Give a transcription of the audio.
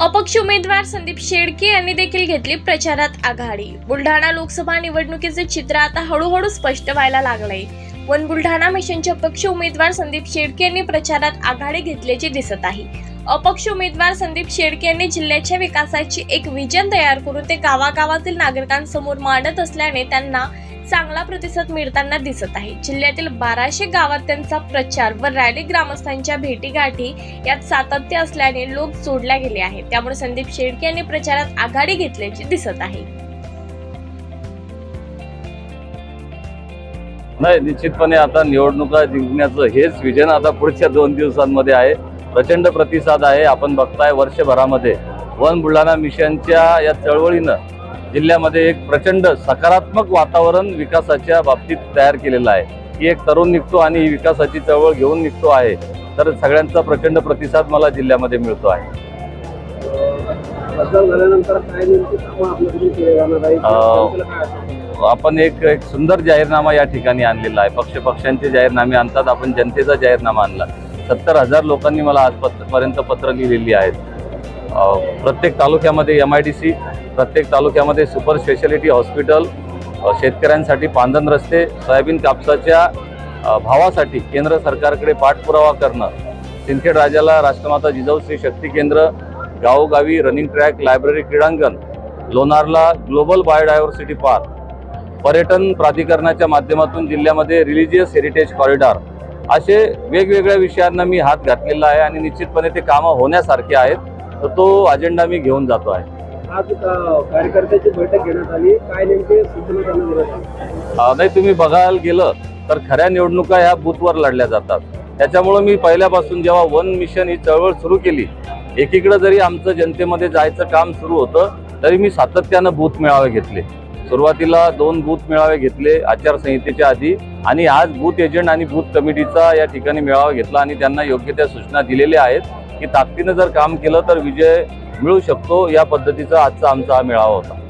अपक्ष उमेदवार संदीप शेळके यांनी देखील घेतली प्रचारात आघाडी. बुलढाणा लोकसभा निवडणुकीचे चित्र आता हळूहळू स्पष्ट व्हायला लागलंय. वन बुलढाणा मिशनचे अपक्ष उमेदवार संदीप शेळके यांनी प्रचारात आघाडी घेतल्याचे दिसत आहे. अपक्ष उमेदवार संदीप शेळके यांनी जिल्ह्याच्या विकासाची एक विजन तयार करून ते गावागावातील नागरिकांसमोर मांडत असल्याने त्यांना चांगला प्रतिसाद मिळताना दिसत आहे. जिल्ह्यातील बाराशे गावात त्यांचा प्रचार व रॅली ग्रामस्थांच्या भेटीगाठी यात सातत्य असल्याने लोक जोडल्या गेले आहेत. त्यामुळे संदीप शेळके यांनी प्रचारात आघाडी घेतल्याचे दिसत आहे. नाही निश्चितपणे आता निवडणुका जिंकण्याचं हेच विजन आता पुढच्या दोन दिवसांमध्ये आहे. प्रचंड प्रतिसाद आहे. आपण बघताय वर्षभरामध्ये वन बुलढाणा मिशनच्या या चळवळीनं जिल्ह्यामध्ये एक प्रचंड सकारात्मक वातावरण विकासाच्या बाबतीत तयार केलेलं आहे. की एक तरुण निघतो आणि ही विकासाची चळवळ घेऊन निघतो आहे. तर सगळ्यांचा प्रचंड प्रतिसाद मला जिल्ह्यामध्ये मिळतो आहे? आपण एक एक सुंदर जाहीरनामा या ठिकाणी आणलेला आहे. पक्ष पक्षांचे जाहीरनामे आणतात. आपण जनतेचा जाहीरनामा आणला. सत्तर हजार लोकांनी मला आजपर्यंत पत्र लिहिलेली आहेत. प्रत्येक तालुक्यामध्ये एम आय डी सी प्रत्येक तालुक्यामध्ये सुपर स्पेशालिटी हॉस्पिटल शेतकऱ्यांसाठी पांधन रस्ते सोयाबीन कापसाच्या भावासाठी केंद्र सरकारकडे पाठपुरावा करणं सिंदखेड राजाला राष्ट्रमाता जिजाऊ श्री शक्ती केंद्र गावोगावी रनिंग ट्रॅक लायब्ररी क्रीडांगण लोणारला ग्लोबल बायोडायव्हर्सिटी पार्क पर्यटन प्राधिकरणाच्या माध्यमातून जिल्ह्यामध्ये रिलिजियस हेरिटेज कॉरिडॉर असे वेगवेगळ्या विषयांना मी हात घातलेला आहे आणि निश्चितपणे ते कामं होण्यासारखे आहेत. तर तो अजेंडा मी घेऊन जातो आहे. आज कार्यकर्त्याची बैठक घेण्यात आली. काय नेमके सूचना नाही तुम्ही बघायला गेलं तर खऱ्या निवडणुका ह्या बूथवर लढल्या जातात. त्याच्यामुळं मी पहिल्यापासून जेव्हा वन मिशन ही चळवळ सुरू केली एकीकडे जरी आमचं जनतेमध्ये जायचं काम सुरू होतं तरी मी सातत्यानं बूथ मेळावे घेतले. सुरुवातीला दोन बूथ मेळावे घेतले आचारसंहितेच्या आधी आणि आज बूथ एजंट आणि बूथ कमिटीचा या ठिकाणी मेळावा घेतला आणि त्यांना योग्य त्या सूचना दिलेल्या आहेत. की ताकदीनं जर काम केलं तर विजय मिळू शकतो या पद्धतीचा आजचा आमचा हा मेळावा होता.